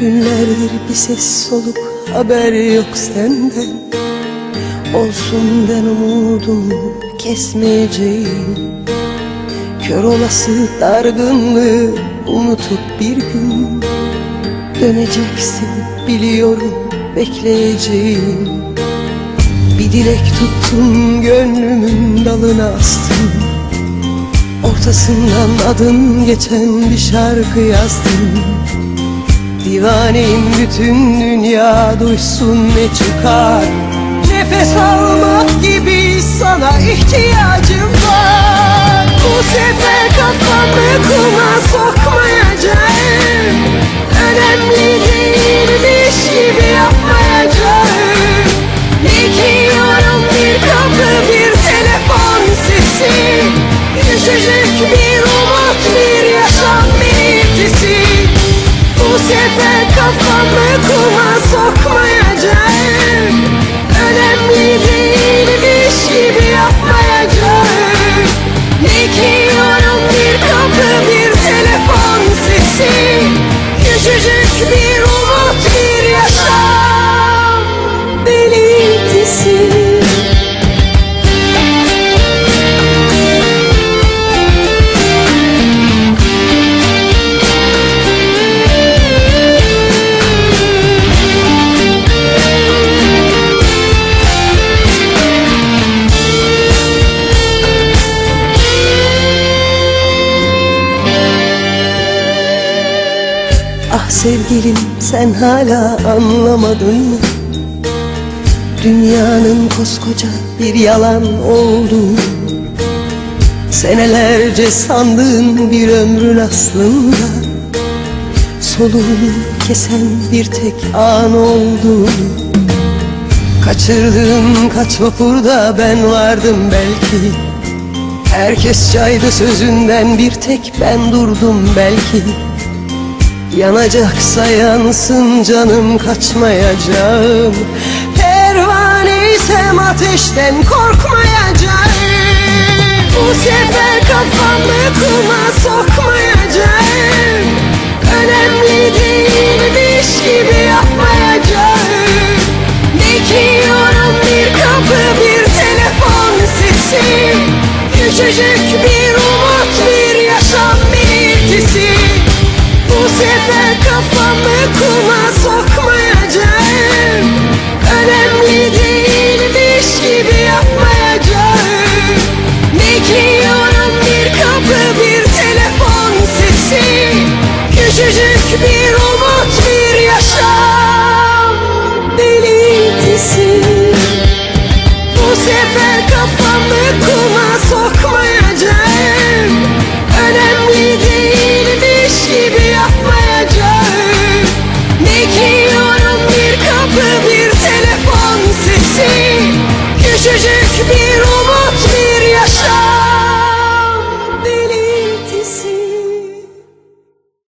Günlerdir bir ses soluk haber yok senden Olsun ben umudumu kesmeyeceğim. Kör olası dargınlığı unutup bir gün Döneceksin biliyorum bekleyeceğim. Bir dilek tuttum gönlümün dalına astım. Ortasından adın geçen bir şarkı yazdım Divaneyim bütün dünya duysun ne çıkar. Nefes almak gibi sana ihtiyacım var. Bu sefer kafamı kuma sokmayacağım. Önemli değilmiş gibi yapmayacağım. Bekliyorum bir kapı bir telefon sesi. Düşecek Bu sefer kafamı kuma sokmayacağım Ah sevgilim sen hala anlamadın mı? Dünyanın koskoca bir yalan olduğunu Senelerce sandığın bir ömrün aslında. Soluğunu kesen bir tek an olduğunu Kaçırdığın kaç vapurda ben vardım belki. Herkes çaydı sözünden bir tek ben durdum belki Yanacaksa yansın canım kaçmayacağım. Pervaneysem ateşten korkmayacağım. Bu sefer kafamı kuma sokmayacağım. Önemli değilmiş gibi yapmayacağım. Bekliyorum bir kapı bir telefon sesi. Küçücük bir Sandıkıma sokmayacağım. Önemli değilmiş gibi yapmayacağım. Bekliyorum bir kapı bir telefon sesi. Küçücük bir